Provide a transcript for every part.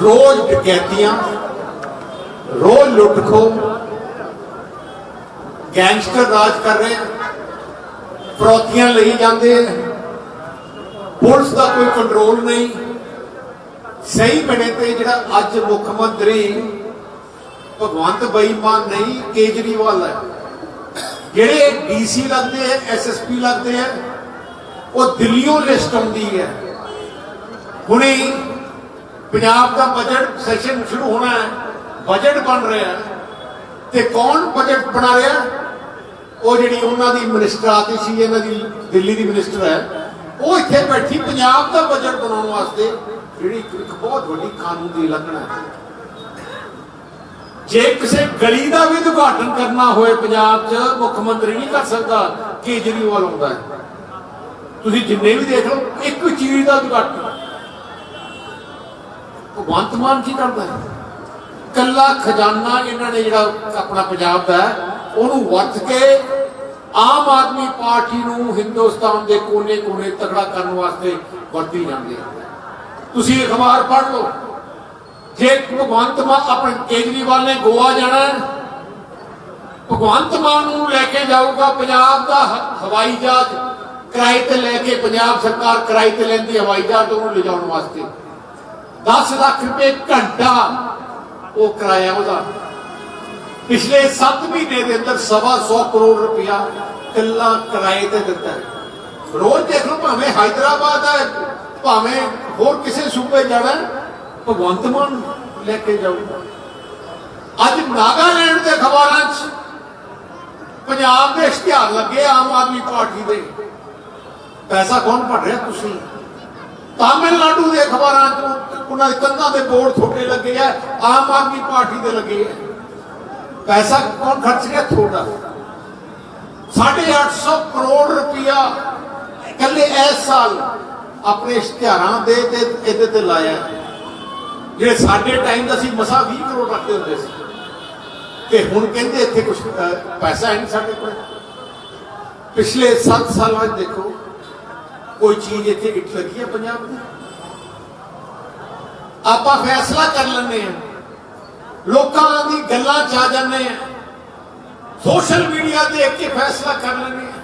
ਰੋਜ਼ ਡਕੈਤੀਆਂ, ਰੋਜ਼ ਲੁੱਟ ਖੋ ਗੈਂਗਸਟਰ ਰਾਜ ਕਰ ਰਹੇ ਫਰੋਤੀਆਂ ਲਈ ਜਾਂਦੇ ਆ ਪੁਲਿਸ ਦਾ ਕੋਈ ਕੰਟਰੋਲ ਨਹੀਂ। ਸਹੀ ਬਣੇ ਤੇ ਜਿਹੜਾ ਅੱਜ ਮੁੱਖ ਮੰਤਰੀ ਭਗਵੰਤ ਬਈਮਾਨ ਨਹੀਂ, ਕੇਜਰੀਵਾਲ ਹੈ। ਜਿਹੜੇ ਡੀਸੀ ਲੱਗਦੇ ਆ ਐਸਐਸਪੀ ਲੱਗਦੇ ਆ ਉਹ ਦਿੱਲੀੋਂ ਲਿਸਟ ਆਉਂਦੀ ਹੈ। ਹੁਣੇ ਪੰਜਾਬ ਦਾ ਬਜਟ ਸੈਸ਼ਨ ਸ਼ੁਰੂ ਹੋਣਾ ਹੈ ਬਜਟ ਬਣ ਰਿਹਾ ਤੇ ਕੌਣ ਬਜਟ ਬਣਾ ਰਿਹਾ? ਉਹ ਜਿਹੜੀ ਉਹਨਾਂ ਦੀ ਮਿਨਿਸਟਰ ਆਤੀ ਸੀ, ਇਹਨਾਂ ਦੀ ਦਿੱਲੀ ਦੀ ਮਿਨਿਸਟਰ ਹੈ, ਉਹ ਇੱਥੇ ਬੈਠੀ ਪੰਜਾਬ ਦਾ ਬਜਟ ਬਣਾਉਣ ਵਾਸਤੇ, ਜਿਹੜੀ ਇੱਕ ਬਹੁਤ ਵੱਡੀ ਕਾਨੂੰਨ ਦੀ ਉਲੰਘਣਾ ਹੈ। ਜੇ ਕਿਸੇ ਗਲੀ ਦਾ ਵੀ ਉਦਘਾਟਨ ਕਰਨਾ ਹੋਏ ਪੰਜਾਬ 'ਚ, ਮੁੱਖ ਮੰਤਰੀ ਨਹੀਂ ਕਰ ਸਕਦਾ, ਕੇਜਰੀਵਾਲ ਆਉਂਦਾ ਹੈ। ਤੁਸੀਂ ਜਿੰਨੇ ਵੀ ਦੇਖ ਲਓ, ਇੱਕ ਚੀਜ਼ ਦਾ ਉਦਘਾਟਨ ਭਗਵੰਤ ਮਾਨ ਕੀ ਕਰਦਾ ਹੈ? ਕੱਲਾ ਖਜ਼ਾਨਾ ਇਹਨਾਂ ਨੇ ਜਿਹੜਾ ਆਪਣਾ ਪੰਜਾਬ ਦਾ ਉਹਨੂੰ ਵਰਤ ਕੇ ਆਮ ਆਦਮੀ ਪਾਰਟੀ ਨੂੰ ਹਿੰਦੁਸਤਾਨ ਦੇ ਕੋਨੇ-ਕੋਨੇ ਤਕੜਾ ਕਰਨ ਵਾਸਤੇ ਵਰਤੀ ਜਾਂਦੇ ਆ ਤੁਸੀਂ ਅਖਬਾਰ ਪੜ੍ਹ ਲਓ। ਜੇ ਭਗਵੰਤ ਮਾਨ ਆਪਣੇ ਕੇਜਰੀਵਾਲ ਨੇ ਗੋਆ ਜਾਣਾ ਭਗਵੰਤ ਮਾਨ ਨੂੰ ਲੈ ਕੇ ਜਾਊਗਾ ਪੰਜਾਬ ਦਾ ਹਵਾਈ ਜਹਾਜ਼, ਕਿਰਾਏ ਤੇ ਲੈ ਕੇ ਪੰਜਾਬ ਸਰਕਾਰ ਕਿਰਾਏ ਤੇ ਲੈਂਦੀ ਹਵਾਈ ਜਹਾਜ਼ ਉਹਨੂੰ ਲਿਜਾਉਣ ਵਾਸਤੇ। 10 ਲੱਖ ਰੁਪਏ ਘੰਟਾ ਉਹ ਕਿਰਾਇਆ ਉਹਦਾ। ਪਿਛਲੇ 7 ਮਹੀਨੇ ਦੇ ਅੰਦਰ ਸਵਾ 100 ਕਰੋੜ ਰੁਪਇਆ ਇਕੱਲਾ ਕਿਰਾਏ ਤੇ ਦਿੱਤਾ ਰੋਜ਼ ਦੇਖ ਲਓ, ਭਾਵੇਂ ਹైదరాబాద్ ਹੈ, ਭਾਵੇਂ ਹੋਰ ਕਿਸੇ ਸੂਬੇ ਜਾਣਾ ਭਗਵੰਤ ਮਾਨ ਲੈ ਕੇ ਜਾਊਗਾ। ਅੱਜ ਨਾਗਾਲੈਂਡ ਦੇ ਖਬਰਾਂ 'ਚ ਪੰਜਾਬ ਦੇ ਇਸ਼ਤਿਹਾਰ ਲੱਗੇ ਆਮ ਆਦਮੀ ਪਾਰਟੀ ਦੇ। ਪੈਸਾ ਕੌਣ ਭਰ ਰਿਹਾ ਤੁਸੀਂ? ਤਾਮਿਲਨਾਡੂ ਦੇ ਅਖਬਾਰਾਂ 'ਚ ਉਹਨਾਂ ਦੇ ਕੰਧਾਂ ਦੇ ਬੋਰਡ ਥੋੜੇ ਲੱਗੇ ਆ, ਆਮ ਆਦਮੀ ਪਾਰਟੀ ਦੇ ਲੱਗੇ ਆ। ਪੈਸਾ ਕੌਣ ਖਰਚ ਰਿਹਾ? ਥੋੜਾ 850 ਕਰੋੜ ਰੁਪਇਆ ਇਕੱਲੇ ਇਸ ਸਾਲ ਆਪਣੇ ਇਸ਼ਤਿਹਾਰਾਂ ਦੇ ਤੇ ਇਹਦੇ ਤੇ ਲਾਇਆ। ਜਿਹੜੇ ਸਾਡੇ ਟਾਈਮ ਦਾ ਸੀ ਮਸਾ 20 ਕਰੋੜ ਰੱਖਦੇ ਹੁੰਦੇ ਸੀ। ਤੇ ਹੁਣ ਕਹਿੰਦੇ ਇੱਥੇ ਕੁਝ ਪੈਸਾ ਹੈ ਨਹੀਂ ਸਾਡੇ ਕੋਲ। ਪਿਛਲੇ 7 ਸਾਲਾਂ 'ਚ ਦੇਖੋ ਕੋਈ ਚੀਜ਼ ਇੱਥੇ ਇੱਟ ਲੱਗੀ ਹੈ ਪੰਜਾਬ ਦੀ। ਆਪਾਂ ਫੈਸਲਾ ਕਰ ਲੈਂਦੇ ਆ ਲੋਕਾਂ ਦੀ ਗੱਲਾਂ ਚ ਆ ਜਾਂਦੇ ਆ ਸੋਸ਼ਲ ਮੀਡੀਆ ਦੇਖ ਕੇ ਫੈਸਲਾ ਕਰ ਲੈਂਦੇ ਆ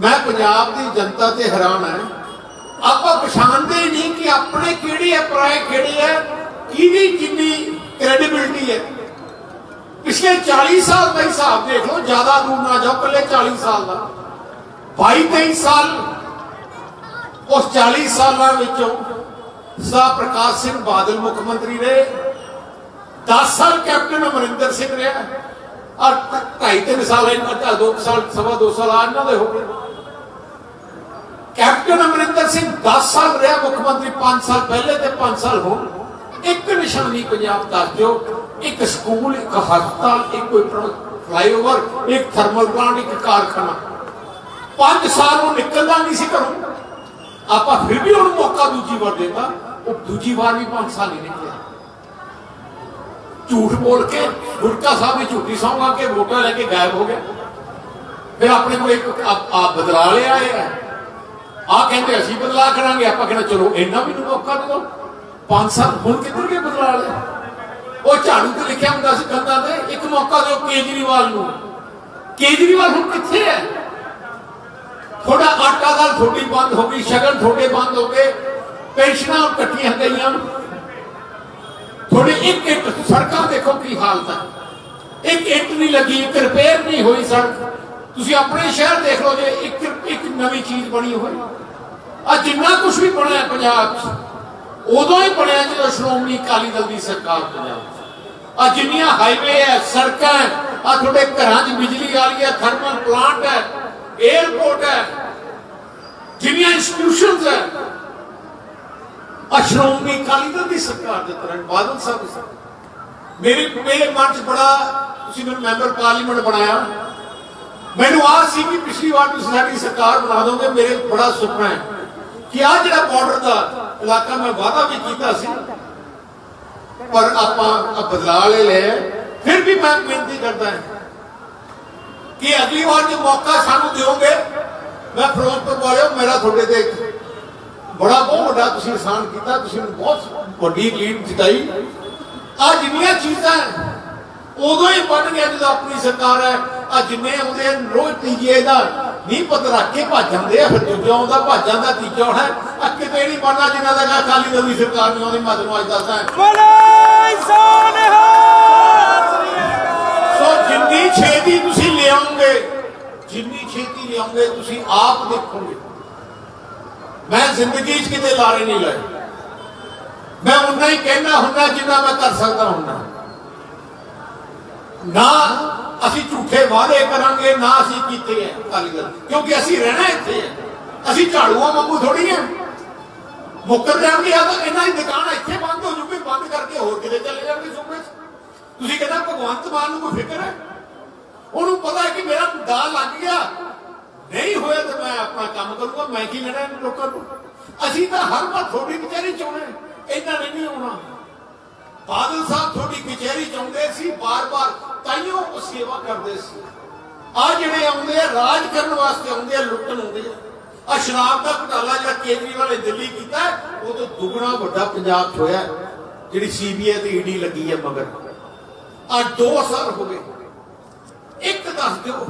ਮੈਂ ਪੰਜਾਬ ਦੀ ਜਨਤਾ ਤੇ ਹੈਰਾਨ ਹਾਂ। ਆਪਾਂ ਪਛਾਣਦੇ ਹੀ ਨਹੀਂ ਕਿ ਆਪਣੇ ਕਿਹੜੇ ਆ ਪਰਾਏ ਕਿਹੜੇ ਆ ਕਿਹਦੀ ਕਿੰਨੀ ਕ੍ਰੈਡੀਬਿਲਟੀ ਹੈ। ਪਿਛਲੇ 40 ਸਾਲ ਦਾ ਹਿਸਾਬ ਦੇਖ ਲਓ, ਜ਼ਿਆਦਾ ਦੂਰ ਨਾ ਜਾਓ ਕੱਲੇ 40 ਸਾਲ ਦਾ। 22 23 ਸਾਲ ਉਸ 40 ਸਾਲਾਂ ਵਿੱਚੋਂ ਸਾ ਪ੍ਰਕਾਸ਼ ਸਿੰਘ ਬਾਦਲ ਮੁੱਖ ਮੰਤਰੀ ਰਹੇ। 10 ਸਾਲ ਕੈਪਟਨ ਅਮਰਿੰਦਰ ਸਿੰਘ ਰਿਹਾ। ਔਰ ਢਾਈ ਤਿੰਨ ਸਾਲ ਇਹਨਾਂ ਦੋ ਸਾਲ, ਸਵਾ ਦੋ ਸਾਲ ਆ ਇਹਨਾਂ ਦੇ ਹੋ ਗਏ। ਕੈਪਟਨ ਅਮਰਿੰਦਰ ਸਿੰਘ 10 ਸਾਲ ਰਿਹਾ ਮੁੱਖ ਮੰਤਰੀ 5 ਸਾਲ ਪਹਿਲੇ ਤੇ 5 ਸਾਲ ਹੁਣ। ਇੱਕ ਨਿਸ਼ਾਨੀ ਪੰਜਾਬ ਦੱਸ ਦਿਓ। ਇੱਕ ਸਕੂਲ, ਇੱਕ ਹਸਪਤਾਲ, ਇੱਕ ਕੋਈ ਫਲਾਈਓਵਰ, ਇੱਕ ਥਰਮਲ ਪਲਾਂਟ, ਇੱਕ ਕਾਰਖਾਨਾ। 5 ਸਾਲ ਉਹ ਨਿਕਲਦਾ ਨਹੀਂ ਸੀ ਘਰੋਂ। ਆਪਾਂ ਫਿਰ ਵੀ ਉਹਨੂੰ ਮੌਕਾ ਦੂਜੀ ਵਾਰ ਦੇਤਾ, ਉਹ ਦੂਜੀ ਵਾਰ ਵੀ ਪੰਜ ਸਾਲ ਹੀ ਨਿਕਲਿਆ। ਝੂਠ ਬੋਲ ਕੇ, ਗੁਰਕਾ ਸਾਹਿਬ ਨੇ ਝੂਠੀ ਸੌਂਗਾ ਆ ਕੇ ਵੋਟਾਂ ਲੈ ਕੇ ਗਾਇਬ ਹੋ ਗਿਆ ਫਿਰ ਆਪਣੇ ਕੋਲ ਇੱਕ ਆ ਬਦਲਾ ਲਿਆ ਆ। ਆ ਕਹਿੰਦੇ ਅਸੀਂ ਬਦਲਾ ਕਰਾਂਗੇ, ਆਪਾਂ ਕਹਿੰਦਾ ਚਲੋ ਇੰਨਾ ਵੀ ਨੂੰ ਮੌਕਾ ਦਿਓ। ਪੰਜ ਸਾਲ ਹੁਣ ਕਿੱਧਰ ਗਏ ਬਦਲਾ ਲਿਆ ਉਹ ਝਾੜੂ ਤੇ ਲਿਖਿਆ ਹੁੰਦਾ ਸੀ ਕੰਧਾਂ ਤੇ, ਇੱਕ ਮੌਕਾ ਦਿਓ ਕੇਜਰੀਵਾਲ ਨੂੰ। ਕੇਜਰੀਵਾਲ ਹੁਣ ਕਿੱਥੇ ਹੈ? ਥੋੜਾ ਆਟਾ ਦਾਲ ਥੋੜੀ ਬੰਦ ਹੋ ਗਈ, ਸ਼ਗਨ ਥੋੜੇ ਬੰਦ ਹੋ ਗਏ, ਪੈਨਸ਼ਨਾਂ ਕੱਟੀਆਂ ਗਈਆਂ। ਥੋੜੇ ਇੱਕ ਇੱਕ ਸੜਕਾਂ ਦੇਖੋ ਕੀ ਹਾਲਤ ਹੈ। ਇੱਕ ਇੱਟ ਨਹੀਂ ਲੱਗੀ, ਇੱਕ ਰਿਪੇਅਰ ਨਹੀਂ ਹੋਈ ਸੜਕ ਤੁਸੀਂ ਆਪਣੇ ਸ਼ਹਿਰ ਦੇਖ ਲਓ ਜੇ ਇੱਕ ਇੱਕ ਨਵੀਂ ਚੀਜ਼ ਬਣੀ ਹੋਈ। ਆ ਜਿੰਨਾ ਕੁਝ ਵੀ ਬਣਿਆ ਪੰਜਾਬ 'ਚ, ਉਦੋਂ ਹੀ ਬਣਿਆ ਜਦੋਂ ਸ਼੍ਰੋਮਣੀ ਅਕਾਲੀ ਦਲ ਦੀ ਸਰਕਾਰ ਪੰਜਾਬ ਆ ਜਿੰਨੀਆਂ ਹਾਈਵੇ ਹੈ, ਸੜਕਾਂ ਆ ਤੁਹਾਡੇ ਘਰਾਂ 'ਚ ਬਿਜਲੀ ਵਾਲੀ ਹੈ ਥਰਮਲ ਪਲਾਂਟ ਹੈ 에어ਪੋਰਟ ਹੈ। ਜਿੰਨੀਆਂ ਇੰਸਟੀਟਿਊਸ਼ਨਸ ਹੈ। ਆ ਸ਼੍ਰੋਮਣੀ ਅਕਾਲੀ ਦਲ ਦੀ ਸਰਕਾਰ ਦੇ ਤਰ੍ਹਾਂ ਬਾਦਲ ਸਾਹਿਬ ਦੀ ਮੇਰੇ ਮੇਰੇ ਮਨ 'ਚ ਬੜਾ ਤੁਸੀਂ ਮੈਨੂੰ ਮੈਂਬਰ ਪਾਰਲੀਮੈਂਟ ਬਣਾਇਆ। ਮੈਨੂੰ ਆਸ ਸੀ ਕਿ ਪਿਛਲੀ ਵਾਰ ਤੁਸੀਂ ਸਾਡੀ ਸਰਕਾਰ ਬਣਾ ਦੋਗੇ, ਮੇਰੇ ਬੜਾ ਸੁਪਨਾ ਹੈ ਕਿ ਆ ਜਿਹੜਾ ਬਾਰਡਰ ਦਾ ਇਲਾਕਾ ਮੈਂ ਵਾਅਦਾ ਵੀ ਕੀਤਾ ਸੀ, ਪਰ ਆਪਾਂ ਬਦਲਾਅ ਲੈ ਲਿਆ ਫਿਰ ਵੀ ਮੈਂ ਬੇਨਤੀ ਕਰਦਾ ਹਾਂ ਕਿ ਅਗਲੀ ਵਾਰ ਜੇ ਮੌਕਾ ਸਾਨੂੰ ਮੈਂ ਫਿਰੋਜ਼ਪੁਰ ਵਾਲਿਓ ਮੇਰਾ ਤੁਹਾਡੇ ਤੇ ਬੜਾ ਬਹੁਤ ਵੱਡਾ ਤੁਸੀਂ ਇਨਸਾਨ ਕੀਤਾ ਤੁਸੀਂ ਨੂੰ ਬਹੁਤ ਵੱਡੀ ਲੀਡ ਜਿਤਾਈ। ਆ ਜਿੰਨੀਆਂ ਚੀਜ਼ਾਂ ਉਦੋਂ ਹੀ ਬਣ ਗਿਆ ਜਦੋਂ ਆਪਣੀ ਸਰਕਾਰ ਹੈ। ਆ ਜਿੰਨੇ ਆਉਂਦੇ ਰੋਜ਼ ਤੀਜੇ ਦਾ ਨਹੀਂ ਪਤਾ ਰੱਖ ਕੇ ਭੱਜ ਜਾਂਦੇ ਆ ਫਿਰ ਦੂਜਾ ਆਉਂਦਾ ਭੱਜ ਜਾਂਦਾ ਤੀਜਾ ਆਉਣਾ ਆ ਕਿਤੇ ਨਹੀਂ ਬਣਨਾ ਜਿਨ੍ਹਾਂ ਦਾ ਕਹਾ ਅਕਾਲੀ ਦਲ ਦੀ ਸਰਕਾਰ ਨਹੀਂ ਆਉਂਦੀ ਮਤ ਨੂੰ ਅੱਜ ਦੱਸਦਾ ਸੋ ਜਿੰਨੀ ਛੇਤੀ ਤੁਸੀਂ ਲਿਆਉਂਗੇ ਜਿੰਨੀ ਛੇਤੀ ਲਿਆਉਂਗੇ ਤੁਸੀਂ ਆਪ ਦੇਖੋਗੇ। ਮੈਂ ਜ਼ਿੰਦਗੀ 'ਚ ਕਿਤੇ ਲਾਰੇ ਨਹੀਂ ਲਾਏ। ਮੈਂ ਉਨਾ ਹੀ ਕਹਿਣਾ ਹੁੰਦਾ ਜਿੰਨਾ ਮੈਂ ਕਰ ਸਕਦਾ ਹੁੰਦਾ। ਨਾ ਅਸੀਂ ਝੂਠੇ ਵਾਅਦੇ ਕਰਾਂਗੇ, ਨਾ ਅਸੀਂ ਕੀਤੇ ਹੈ ਅਕਾਲੀ ਦਲ। ਕਿਉਂਕਿ ਅਸੀਂ ਰਹਿਣਾ ਇੱਥੇ ਹੈ ਅਸੀਂ ਝਾੜੂਆਂ ਵਾਂਗੂ ਥੋੜੀ ਹੈ ਮੁੱਕਰ ਜਾਣਗੇ ਆ ਤਾਂ ਇਹਨਾਂ ਦੀ ਦੁਕਾਨ ਇੱਥੇ ਬੰਦ ਹੋ ਜੂਗੀ ਬੰਦ ਕਰਕੇ ਹੋਰ ਕਿਤੇ ਚਲੇ ਜਾਣਗੇ ਸੂਬੇ 'ਚ। ਤੁਸੀਂ ਕਹਿੰਦਾ ਭਗਵੰਤ ਮਾਨ ਨੂੰ ਕੋਈ ਫਿਕਰ ਹੈ ਉਹਨੂੰ ਪਤਾ ਹੈ ਕਿ ਮੇਰਾ ਦਾ ਲੱਗ ਗਿਆ। ਨਹੀਂ ਹੋਇਆ ਤਾਂ ਮੈਂ ਆਪਣਾ ਕੰਮ ਕਰੂੰਗਾ ਮੈਂ ਕੀ ਲੈਣਾ ਲੋਕਾਂ ਨੂੰ? ਅਸੀਂ ਤਾਂ ਹਰ ਵਾਰ ਥੋੜੀ ਕਚਹਿਰੀ ਚਾਉਣੇ ਇਹਨਾਂ ਨੇ ਨਹੀਂ ਆਉਣਾ। ਬਾਦਲ ਸਾਹਿਬ ਥੋੜੀ ਕਚਹਿਰੀ ਚਾਹੁੰਦੇ ਸੀ ਬਾਰ-ਬਾਰ ਤਾਈਓ ਉਹ ਸੇਵਾ ਕਰਦੇ ਸੀ। ਆ ਜਿਹੜੇ ਆਉਂਦੇ ਆ ਰਾਜ ਕਰਨ ਵਾਸਤੇ ਆਉਂਦੇ ਆ ਲੁੱਟਣ ਆਉਂਦੇ ਆ। ਆ ਸ਼ਰਾਬ ਦਾ ਘੁਟਾਲਾ ਜਿਹੜਾ ਕੇਜਰੀਵਾਲ ਨੇ ਦਿੱਲੀ ਕੀਤਾ ਉਹ ਤੋਂ ਦੁੱਗਣਾ ਵੱਡਾ ਪੰਜਾਬ 'ਚ ਹੋਇਆ ਹੈ, ਜਿਹੜੀ ਸੀਬੀਆਈ ਤੇ ਈਡੀ ਲੱਗੀ ਹੈ ਮਗਰ। ਆ 2 ਸਾਲ ਹੋ ਗਏ। ਇੱਕ ਦੱਸ ਦਿਓ।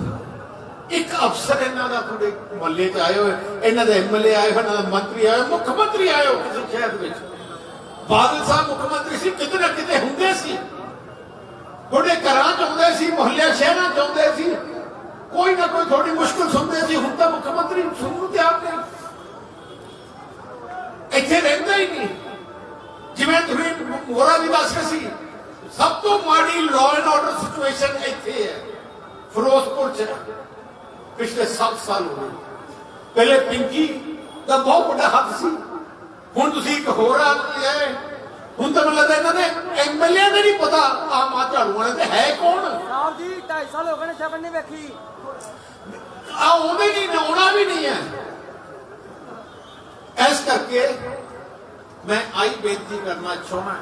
ਇੱਕ ਅਫਸਰ ਇਹਨਾਂ ਦਾ ਤੁਹਾਡੇ ਮੱਲੇ 'ਚ ਆਏ ਹੋਏ। ਇਹਨਾਂ ਦੇ ਐਮਐਲਏ ਆਏ ਹੋਏ ਇਹਨਾਂ ਦੇ ਮੰਤਰੀ ਆਏ ਹੋਏ, ਮੁੱਖ ਮੰਤਰੀ ਆਏ ਹੋ ਕਿਸੇ ਸ਼ਹਿਰ ਵਿੱਚ। ਬਾਦਲ ਸਾਹਿਬ ਮੁੱਖ ਮੰਤਰੀ ਸੀ ਕਿਤੇ ਨਾ ਕਿਤੇ ਹੁੰਦੇ ਸੀ। ਤੁਹਾਡੇ ਘਰਾਂ 'ਚ ਆਉਂਦੇ ਸੀ ਮੁਹੱਲਿਆਂ ਸ਼ਹਿਰਾਂ 'ਚ ਆਉਂਦੇ ਸੀ। ਕੋਈ ਨਾ ਕੋਈ ਤੁਹਾਡੀ ਮੁਸ਼ਕਲ ਸੁਣਦੇ ਸੀ ਹੁਣ ਤਾਂ ਮੁੱਖ ਮੰਤਰੀ ਸੁਣਨ ਨੂੰ ਤਿਆਰ ਨਹੀਂ ਇੱਥੇ ਰਹਿੰਦਾ ਹੀ ਨਹੀਂ। ਜਿਵੇਂ ਤੁਸੀਂ ਮੋਰਾ ਵੀ ਦੱਸ ਸੀ ਸਭ ਤੋਂ ਮਾੜੀ ਲਾਅ ਐਂਡ ਆਰਡਰ ਸਿਚੁਏਸ਼ਨ ਇੱਥੇ ਹੈ। ਫਿਰੋਜ਼ਪੁਰ ਚ ਪਿਛਲੇ 7 ਸਾਲ ਹੋ ਗਏ। ਪਹਿਲੇ ਪਿੰਕੀ ਦਾ ਬਹੁਤ ਵੱਡਾ ਹੱਥ ਸੀ। ਹੁਣ ਤੁਸੀਂ ਇੱਕ ਹੋਰ ਆਦਮੀ ਹੈ ਹੁਣ ਤਾਂ ਮੈਨੂੰ ਲੱਗਦਾ ਇਹਨਾਂ ਦੇ ਐਮਐਲਏ ਦੇ ਨਹੀਂ ਪਤਾ ਆ ਝਾੜੂ ਵਾਲੇ ਤੇ ਹੈ ਕੌਣ। ਸਾਹਿਬ ਜੀ 2.5 ਸਾਲ ਹੋ ਗਏ ਨੇ ਸ਼ਕਲ ਨਹੀਂ ਵੇਖੀ। ਆ ਉਹਦੇ ਨਹੀਂ ਆਉਣਾ ਵੀ ਨਹੀਂ ਹੈ। ਇਸ ਕਰਕੇ ਮੈਂ ਆਈ ਬੇਨਤੀ ਕਰਨਾ ਚਾਹਣਾ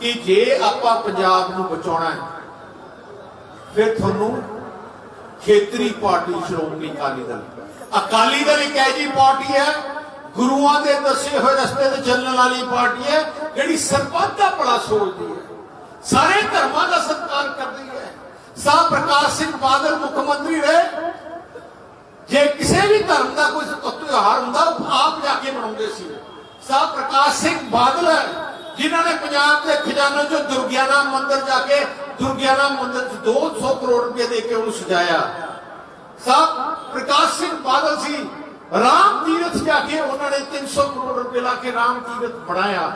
ਕਿ ਜੇ ਆਪਾਂ ਪੰਜਾਬ ਨੂੰ ਬਚਾਉਣਾ ਹੈ ਫਿਰ ਤੁਹਾਨੂੰ ਖੇਤਰੀ ਪਾਰਟੀ ਸ਼੍ਰੋਮਣੀ ਅਕਾਲੀ ਦਲ। ਅਕਾਲੀ ਦਲ ਇੱਕ ਐਜੀ ਪਾਰਟੀ ਹੈ, ਗੁਰੂਆਂ ਦੇ ਦੱਸੇ ਹੋਏ ਰਸਤੇ ਤੇ ਚੱਲਣ ਵਾਲੀ ਪਾਰਟੀ ਹੈ, ਜਿਹੜੀ ਸਰਬੱਤ ਦਾ ਭਲਾ ਸੋਚਦੀ ਹੈ। ਸਾਰੇ ਧਰਮਾਂ ਦਾ ਸਤਿਕਾਰ ਕਰਦੀ ਹੈ। ਸਾਹ ਪ੍ਰਕਾਸ਼ ਸਿੰਘ ਬਾਦਲ ਮੁੱਖ ਮੰਤਰੀ ਰਹੇ। ਜੇ ਕਿਸੇ ਵੀ ਧਰਮ ਦਾ ਕੋਈ ਤਿਉਹਾਰ ਹੁੰਦਾ, ਉਹ ਆਪ ਜਾ ਕੇ ਮਨਾਉਂਦੇ ਸੀ। ਸਾਹ ਪ੍ਰਕਾਸ਼ ਸਿੰਘ ਬਾਦਲ ਹੈ, ਜਿਨ੍ਹਾਂ ਨੇ ਪੰਜਾਬ ਦੇ ਖਜ਼ਾਨੇ ਚੋਂ ਦੁਰਗਿਆਨਾ ਮੰਦਿਰ ਜਾ ਕੇ ਦੁਰਗਿਆਨਾ ਮੰਦਿਰ 'ਚ 200 ਕਰੋੜ ਰੁਪਏ ਦੇ ਕੇ ਉਹਨੂੰ ਸਜਾਇਆ। ਸਾਹ ਪ੍ਰਕਾਸ਼ ਸਿੰਘ ਬਾਦਲ ਸੀ, ਰਾਮ ਤੀਰਥ ਜਾ ਕੇ ਉਹਨਾਂ ਨੇ 300 ਕਰੋੜ ਰੁਪਏ ਲਾ ਕੇ ਰਾਮ ਤੀਰਥ ਬਣਾਇਆ।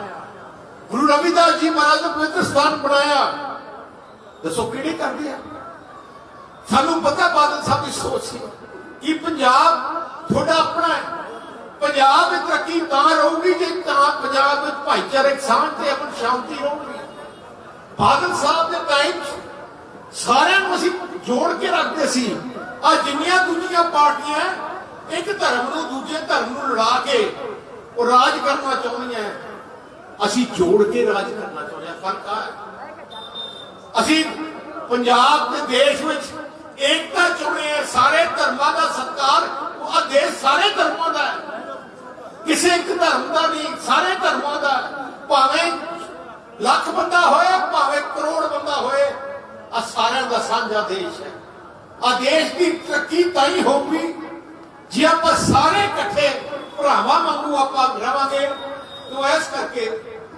ਗੁਰੂ ਰਵਿਦਾਸ ਜੀ ਮਹਾਰਾਜ ਦਾ ਪਵਿੱਤਰ ਸਥਾਨ ਬਣਾਇਆ। ਦੱਸੋ ਕਿਹੜੇ ਕਰਦੇ ਆ? ਸਾਨੂੰ ਪਤਾ ਬਾਦਲ ਸਾਹਿਬ ਦੀ ਸੋਚ ਸੀ ਕਿ ਪੰਜਾਬ ਤੁਹਾਡਾ ਆਪਣਾ ਹੈ। ਪੰਜਾਬ ਵਿੱਚ ਤਰੱਕੀ ਤਾਂ ਰਹੂਗੀ ਜੇ ਤਾਂ ਪੰਜਾਬ ਵਿੱਚ ਭਾਈਚਾਰਕ ਸਾਂਝ ਤੇ ਅਮਨ ਸ਼ਾਂਤੀ ਰਹੂਗੀ। ਬਾਦਲ ਸਾਹਿਬ ਦੇ ਟਾਈਮ ਸਾਰਿਆਂ ਨੂੰ ਅਸੀਂ ਜੋੜ ਕੇ ਰੱਖਦੇ ਸੀ। ਆ ਜਿੰਨੀਆਂ ਦੂਜੀਆਂ ਪਾਰਟੀਆਂ ਇੱਕ ਧਰਮ ਨੂੰ ਦੂਜੇ ਧਰਮ ਨੂੰ ਲੜਾ ਕੇ ਉਹ ਰਾਜ ਕਰਨਾ ਚਾਹੁੰਦੀਆਂ ਅਸੀਂ ਜੋੜ ਕੇ ਰਾਜ ਕਰਨਾ ਚਾਹੁੰਦੇ ਹਾਂ। ਫ਼ਰਕ ਆ ਅਸੀਂ ਪੰਜਾਬ ਦੇ ਦੇਸ਼ ਵਿੱਚ ਏਕਤਾ ਚਾਹੁੰਦੇ ਹਾਂ। ਸਾਰੇ ਧਰਮਾਂ ਦਾ ਸਤਿਕਾਰ ਉਹ ਆਹ ਦੇਸ਼ ਸਾਰੇ ਧਰਮਾਂ ਦਾ ਹੈ। ਕਿਸੇ ਇੱਕ ਧਰਮ ਦਾ ਨਹੀਂ, ਸਾਰੇ ਧਰਮਾਂ ਦਾ ਭਾਵੇਂ ਲੱਖ ਬੰਦਾ ਹੋਏ ਭਾਵੇਂ ਕਰੋੜ ਬੰਦਾ ਹੋਏ ਆ ਸਾਰਿਆਂ ਦਾ ਸਾਂਝਾ ਦੇਸ਼ ਹੈ। ਆ ਦੇਸ਼ ਦੀ ਤਰੱਕੀ ਤਾਂ ਹੀ ਹੋਊਗੀ ਜੇ ਆਪਾਂ ਸਾਰੇ ਇਕੱਠੇ ਭਰਾਵਾਂ ਵਾਂਗੂ ਆਪਾਂ ਰਵਾਂਗੇ। ਤੋ ਇਸ ਕਰਕੇ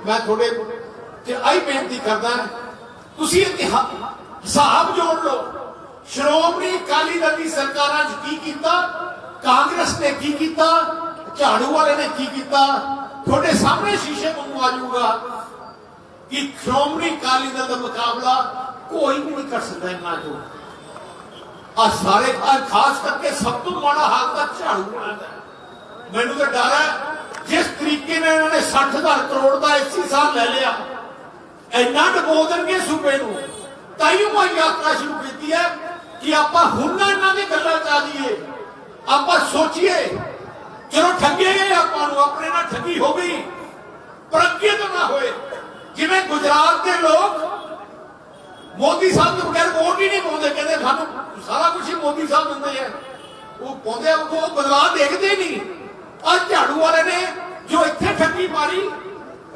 ਮੈਂ ਤੁਹਾਡੇ ਤੇ ਆਈ ਬੇਨਤੀ ਕਰਦਾ ਤੁਸੀਂ ਹਿਸਾਬ ਜੋੜ ਲਓ, ਸ਼੍ਰੋਮਣੀ ਅਕਾਲੀ ਦਲ ਦੀ ਸਰਕਾਰਾਂ 'ਚ ਕੀ ਕੀਤਾ? ਕਾਂਗਰਸ ਨੇ ਕੀ ਕੀਤਾ? ਝਾੜੂ ਵਾਲੇ ਨੇ ਕੀ ਕੀਤਾ? ਤੁਹਾਡੇ ਸਾਹਮਣੇ ਸ਼ੀਸ਼ੇ ਵਾਂਗੂ ਆ ਜਾਊਗਾ ਕਿ ਸ਼੍ਰੋਮਣੀ ਅਕਾਲੀ ਦਲ ਦਾ ਮੁਕਾਬਲਾ ਕੋਈ ਵੀ ਨਹੀਂ ਕਰ ਸਕਦਾ ਇਹਨਾਂ ਤੋਂ। ਆ ਸਾਰੇ ਖਾਸ ਕਰਕੇ ਸਭ ਤੋਂ ਮਾੜਾ ਹਾਲ ਤਾਂ ਝਾੜੂ ਮੈਨੂੰ ਤਾਂ ਡਰ ਹੈ, ਜਿਸ ਤਰੀਕੇ ਨਾਲ ਇਹਨਾਂ ਨੇ 60000 ਕਰੋੜ ਦਾ ਇਸੇ ਸਾਲ ਲੈ ਲਿਆ, ਇੰਨਾ ਡਬੋ ਦੇਣਗੇ ਸੂਬੇ ਨੂੰ। ਤਾਂ ਹੀ ਮੈਂ ਯਾਤਰਾ ਸ਼ੁਰੂ ਕੀਤੀ ਹੈ ਕਿ ਆਪਾਂ ਹੁਣ ਨਾ ਇਹਨਾਂ ਦੀ ਗੱਲਾਂ ਚ ਆ ਜਾਈਏ ਆਪਾਂ ਸੋਚੀਏ ਚਲੋ ਠੱਗੇ ਗਏ ਆਪਾਂ ਨੂੰ, ਆਪਣੇ ਨਾਲ ਠੱਗੀ ਹੋ ਗਈ। ਪਰ ਅੱਗੇ ਨਾ ਹੋਏ। ਜਿਵੇਂ ਗੁਜਰਾਤ ਦੇ ਲੋਕ ਮੋਦੀ ਸਾਹਿਬ ਤੋਂ ਬਗੈਰ ਵੋਟ ਹੀ ਨਹੀਂ ਪਾਉਂਦੇ, ਕਹਿੰਦੇ ਸਾਨੂੰ ਸਾਰਾ ਕੁਝ ਹੀ ਮੋਦੀ ਸਾਹਿਬ ਦਿੰਦੇ ਆ। ਉਹ ਪਾਉਂਦੇ ਉਹ ਬਦਲਾਅ ਦੇਖਦੇ ਨਹੀਂ। ਅੱਜ ਝਾੜੂ ਵਾਲੇ ਨੇ ਜੋ ਇੱਥੇ ਠੱਗੀ ਮਾਰੀ,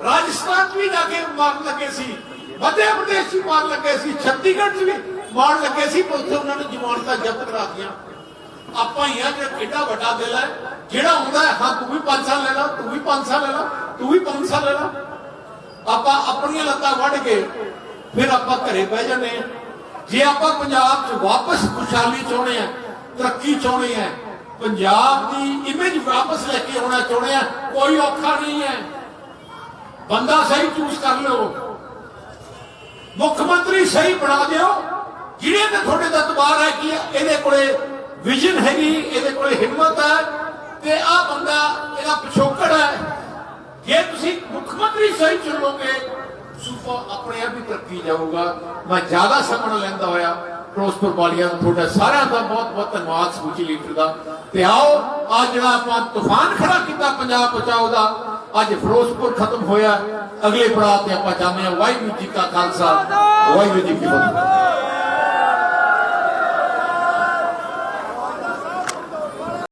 ਰਾਜਸਥਾਨ 'ਚ ਵੀ ਜਾ ਕੇ ਮਾਰਨ ਲੱਗੇ ਸੀ, ਮੱਧ ਪ੍ਰਦੇਸ਼ 'ਚ ਵੀ ਮਾਰਨ ਲੱਗੇ ਸੀ ਛੱਤੀਗੜ੍ਹ 'ਚ ਵੀ ਮਾਰਨ ਲੱਗੇ ਸੀ, ਪਰ ਉਹਨਾਂ ਨੇ ਜ਼ਮਾਨਤਾਂ ਜ਼ਬਤ ਕਰਾਤੀਆਂ। ਆਪਾਂ ਹੀ ਆ ਜਿਹੜਾ ਕਿੱਡਾ ਵੱਡਾ ਦਿਲ ਹੈ, ਜਿਹੜਾ ਆਉਂਦਾ ਹਾਂ ਤੂੰ ਵੀ 5 ਸਾਲ ਲੈ ਲਾ, ਤੂੰ ਵੀ 5 ਸਾਲ ਲੈ ਲਾ, ਤੂੰ ਵੀ 5 ਸਾਲ ਲੈ ਲਾ। ਆਪਾਂ ਆਪਣੀਆਂ ਲੱਤਾਂ ਵੱਢ ਕੇ ਫਿਰ ਆਪਾਂ ਘਰੇ ਬਹਿ ਜਾਂਦੇ ਹਾਂ। ਜੇ ਆਪਾਂ ਪੰਜਾਬ 'ਚ ਵਾਪਸ ਖੁਸ਼ਹਾਲੀ ਚਾਹੁੰਦੇ ਆ ਤਰੱਕੀ ਚਾਹੁੰਦੇ ਆ ਪੰਜਾਬ ਦੀ ਇਮੇਜ ਵਾਪਸ ਲੈ ਕੇ ਆਉਣਾ ਚਾਹੁੰਦੇ ਆ ਕੋਈ ਔਖਾ ਨਹੀਂ ਹੈ। ਬੰਦਾ ਸਹੀ ਚੂਜ਼ ਕਰ ਲਓ। ਮੁੱਖ ਮੰਤਰੀ ਸਹੀ ਬਣਾ ਦਿਓ। ਜਿਹੜੇ ਤੇ ਤੁਹਾਡੇ ਦਾ ਤਬਾਰ ਹੈ ਕਿ ਇਹਦੇ ਕੋਲੇ ਵਿਜ਼ਨ ਹੈਗੀ, ਇਹਦੇ ਕੋਲੇ ਹਿੰਮਤ ਹੈ। ਤੇ ਆ ਬੰਦਾ, ਇਹਦਾ ਪਿਛੋਕੜ ਹੈ। ਜੇ ਤੁਸੀਂ ਮੁੱਖ ਮੰਤਰੀ ਸਹੀ ਚੁਣੋਗੇ ਸੂਪਾ ਆਪਣੇ ਆਪ ਹੀ ਤਰੱਕੀ ਜਾਊਗਾ ਮੈਂ ਜ਼ਿਆਦਾ ਸਮਾਂ ਲੈਂਦਾ ਹੋਇਆ ਫਿਰੋਜ਼ਪੁਰ ਵਾਲੀਆਂ ਦਾ ਤੁਹਾਡਾ ਸਾਰਿਆਂ ਦਾ ਬਹੁਤ ਬਹੁਤ ਧੰਨਵਾਦ ਸਮੁੱਚੀ ਲੀਡਰ ਦਾ। ਤੇ ਆਓ, ਅੱਜ ਜਿਹੜਾ ਆਪਾਂ ਤੂਫਾਨ ਖੜਾ ਕੀਤਾ ਪੰਜਾਬ ਬਚਾਓ ਦਾ, ਅੱਜ ਫਿਰੋਜ਼ਪੁਰ ਖਤਮ ਹੋਇਆ। ਅਗਲੇ ਪੜਾਅ ਤੇ ਆਪਾਂ ਜਾਂਦੇ ਹਾਂ। ਵਾਹਿਗੁਰੂ ਜੀ ਕਾ ਖਾਲਸਾ, ਵਾਹਿਗੁਰੂ ਜੀ ਕੀ ਫਤਿਹ।